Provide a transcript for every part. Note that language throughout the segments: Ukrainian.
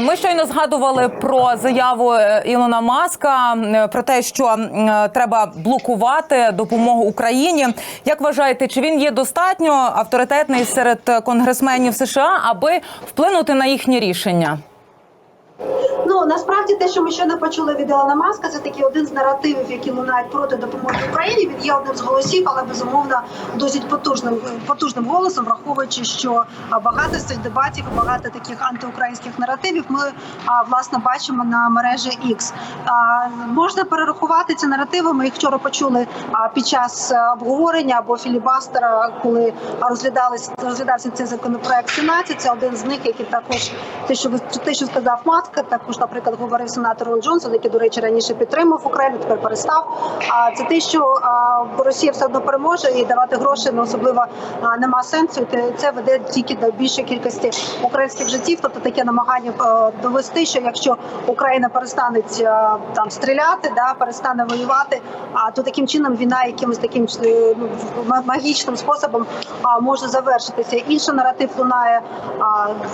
Ми щойно згадували про заяву е, Ілона Маска е, про те, що е, треба блокувати допомогу Україні. Як вважаєте, чи він є достатньо авторитетний серед конгресменів США, аби вплинути на їхні рішення? Насправді те, що ми щойно почули від Ілона Маска, це такий один з наративів, які лунають проти допомоги Україні. Він є одним з голосів, але безумовно досить потужним потужним голосом, враховуючи, що багато цих дебатів, багато таких антиукраїнських наративів ми власне бачимо на мережі X. Можна перерахувати ці наративи. Ми їх вчора почули під час обговорення або філібастера, коли розглядались розглядався цей законопроект в Сенаті. Це один з них, який також те, що ви те, що сказав Маск, також, наприклад, говорив сенатор Джонсон, який, до речі, раніше підтримав Україну, тепер перестав. А це те, що Росія все одно переможе і давати гроші ну, особливо нема сенсу. Це веде тільки до більшої кількості українських життів. Тобто таке намагання довести, що якщо Україна перестане там стріляти, да перестане воювати, а то таким чином війна якимось таким е, ну, магічним способом може завершитися. Інший наратив лунає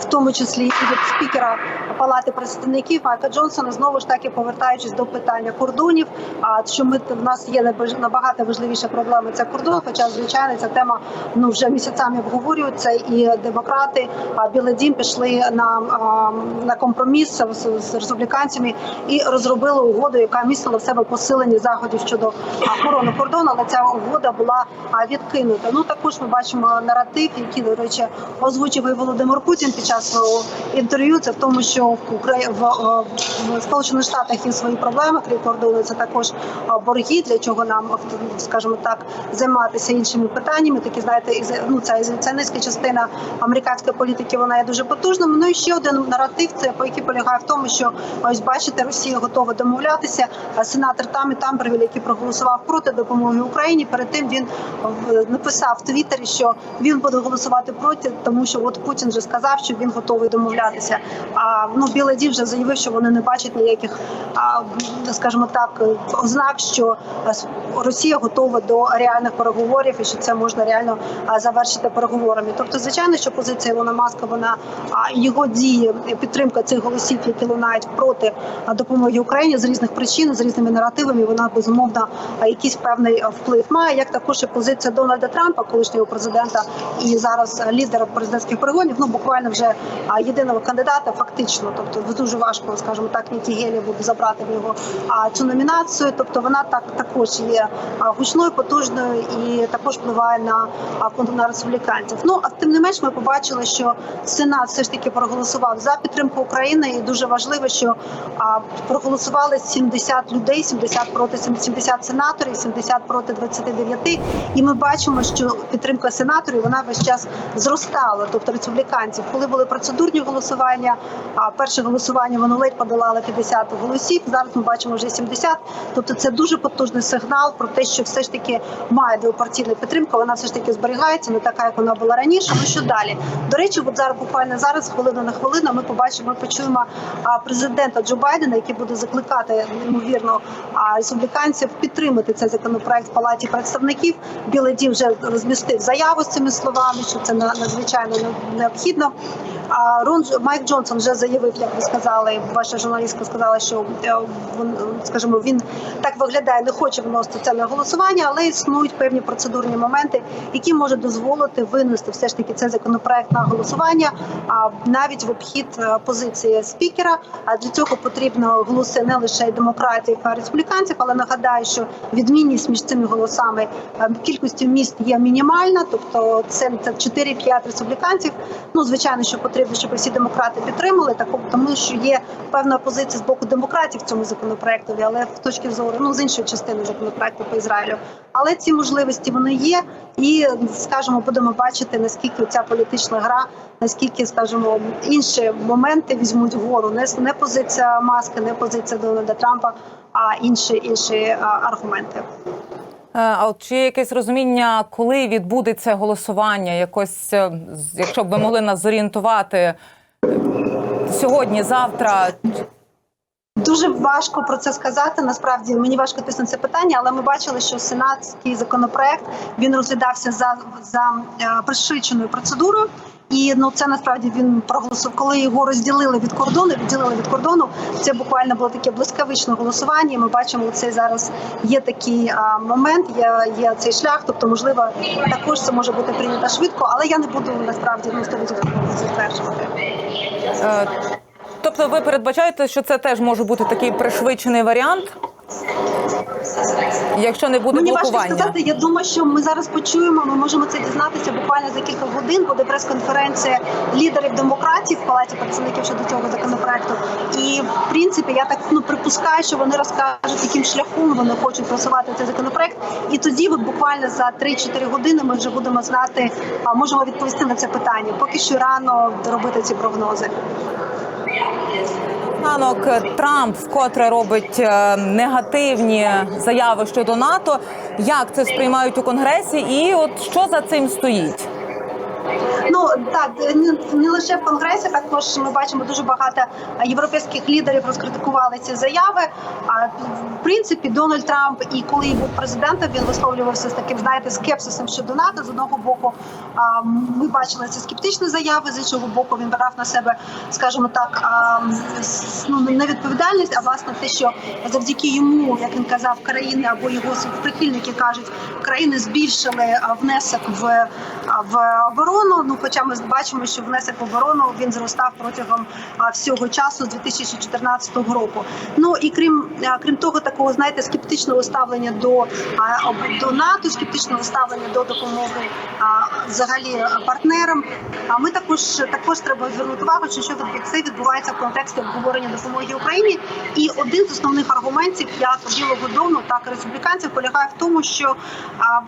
в тому числі і від спікера Палати представників Майка Джонсона. Знову ж таки повертаючись до питання кордонів. А що ми в нас є набагато важливіша проблема це кордон. Хоча звичайно ця тема ну вже місяцями обговорюється, і демократи Білий Дім пішли на, на компроміс з, з республіканцями і розробили угоду, яка містила в себе посилення заходів щодо охорони кордону. Але ця угода була відкинута. Ну також ми бачимо наратив, який до речі озвучив і Володимир Путін під час свого інтерв'ю. Це в тому, що в Украї... в, в Сполучених Штатах є свої проблеми, крім кордону. Це також борги, для чого нам скажімо так займатися іншими питаннями. Такі знаєте, ну це це низька частина американської політики. Вона є дуже потужною. Ну і ще один наратив, це по який полягає в тому, що ось бачите, Росія готова домовлятися. Сенатор там і Тамбервіль, який проголосував проти допомоги Україні. Перед тим він в- написав в Твіттері, що він буде голосувати проти, тому що от Путін вже сказав, що він готовий домовлятися. А ну Білий Дім вже заявив, що вони не бачать ніяких, скажімо так, ознак, що Росія готова до реальних переговорів і що це можна реально завершити переговорами. Тобто, звичайно, що позиція Ілона Маска, вона його дії, підтримка цих голосів, які лунають проти допомоги Україні з різних причин, з різними наративами. Вона безумовно якийсь певний вплив має, як також і позиція Дональда Трампа, колишнього президента і зараз лідера президентських перегонів. Ну буквально вже єдиного кандидата, фактично. Тобто дуже важко, скажімо так, Нікі Гелі буде забрати в нього а, цю номінацію. Тобто вона так також є гучною, потужною і також впливає на на республіканців. Ну а тим не менш, ми побачили, що Сенат все ж таки проголосував за підтримку України, і дуже важливо, що проголосували 70 людей, 70 проти 70 сенаторів, 70 проти 29. І ми бачимо, що підтримка сенаторів вона весь час зростала, тобто республіканців. Коли були процедурні голосування, а перше голосування воно ледь подолало 50 голосів. Зараз ми бачимо вже 70. Тобто це дуже потужний сигнал про те, що все ж таки має двопартійна підтримка. Вона все ж таки зберігається, не така, як вона була раніше. Ну що далі? До речі, от зараз буквально зараз, хвилина на хвилину, ми побачимо, ми почуємо президента Джо Байдена, який буде закликати ймовірно республіканців підтримати цей законопроект в палаті представників. Білий дім вже розмістив заяву з цими словами, що це на- надзвичайно необхідно. А Рон Майк Джонсон вже заявив, як ви сказали, ваша журналістка сказала, що е, скажімо, він так виглядає, не хоче вносити це на голосування, але існують певні процедурні моменти, які можуть дозволити винести все ж таки цей законопроект на голосування, а навіть в обхід е, позиції спікера. А для цього потрібно голоси не лише демократів, а республіканців. Але нагадаю, що відмінність між цими голосами е, кількістю міст є мінімальна, тобто це 4-5 республіканців. Ну звичайно, що потрібно, щоб всі демократи підтримали, так тому що є певна позиція з боку демократів в цьому законопроектові, але в точки зору ну з іншої частини законопроекту по Ізраїлю. Але ці можливості вони є, і скажімо, будемо бачити наскільки ця політична гра, наскільки скажімо, інші моменти візьмуть вгору. Не не позиція маски, не позиція Дональда Трампа, а інші інші аргументи. Е, А от чи є якесь розуміння, коли відбудеться голосування? Якось, е, якщо б ви могли нас зорієнтувати е, сьогодні, завтра? Дуже важко про це сказати. Насправді мені важко на це питання, але ми бачили, що сенатський законопроект він розглядався за, за е, пришвидшеною процедурою. І ну це насправді він проголосував, коли його розділили від кордону, відділили від кордону. Це буквально було таке блискавичне голосування. Ми бачимо, цей зараз є такий а, момент, є, є цей шлях. Тобто, можливо, також це може бути прийнято швидко, але я не буду насправді ну 100% затверджувати. Тобто, ви передбачаєте, що це теж може бути такий пришвидшений варіант, якщо не буде Мені важко сказати. Я думаю, що ми зараз почуємо. Ми можемо це дізнатися буквально за кілька годин. Буде прес-конференція лідерів демократів в палаті представників щодо цього законопроекту. І в принципі, я так ну припускаю, що вони розкажуть, яким шляхом вони хочуть просувати цей законопроект. І тоді, от буквально за 3-4 години, ми вже будемо знати, можемо відповісти на це питання. Поки що рано робити ці прогнози. Ранок Трамп вкотре робить е, негативні заяви щодо НАТО. Як це сприймають у конгресі, і от що за цим стоїть? Так не, лише в конгресі, також ми бачимо дуже багато європейських лідерів розкритикували ці заяви. А в принципі, Дональд Трамп і коли був президентом, він висловлювався з таким, знаєте, скепсисом щодо НАТО. З одного боку, ми бачили ці скептичні заяви, з іншого боку, він брав на себе, скажімо так, ну не відповідальність, а власне те, що завдяки йому, як він казав, країни або його прихильники кажуть, країни збільшили внесок в, в оборону. Ну, хоча ми бачимо, що внесок в оборону він зростав протягом всього часу з 2014 року. Ну і крім крім того, такого знаєте, скептичного ставлення до, до НАТО, скептичного ставлення до допомоги взагалі партнерам. А ми також також треба звернути увагу, що це відбувається в контексті обговорення допомоги Україні. І один з основних аргументів як Білого Дому, так і республіканців полягає в тому, що а,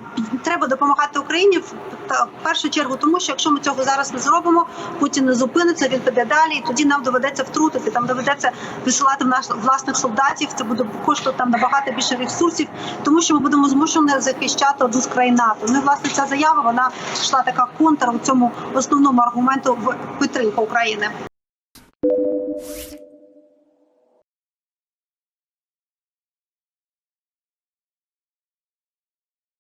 треба допомагати Україні в та- в першу чергу, тому що якщо ми цього зараз не зробимо, Путін не зупиниться, він піде далі, і тоді нам доведеться втрутити. Там доведеться висилати в наш власних солдатів. Це буде коштувати там набагато більше ресурсів, тому що ми будемо змушені захищати одну з країн НАТО. Ну власне ця заява вона йшла така контр у цьому основному аргументу в підтримку України.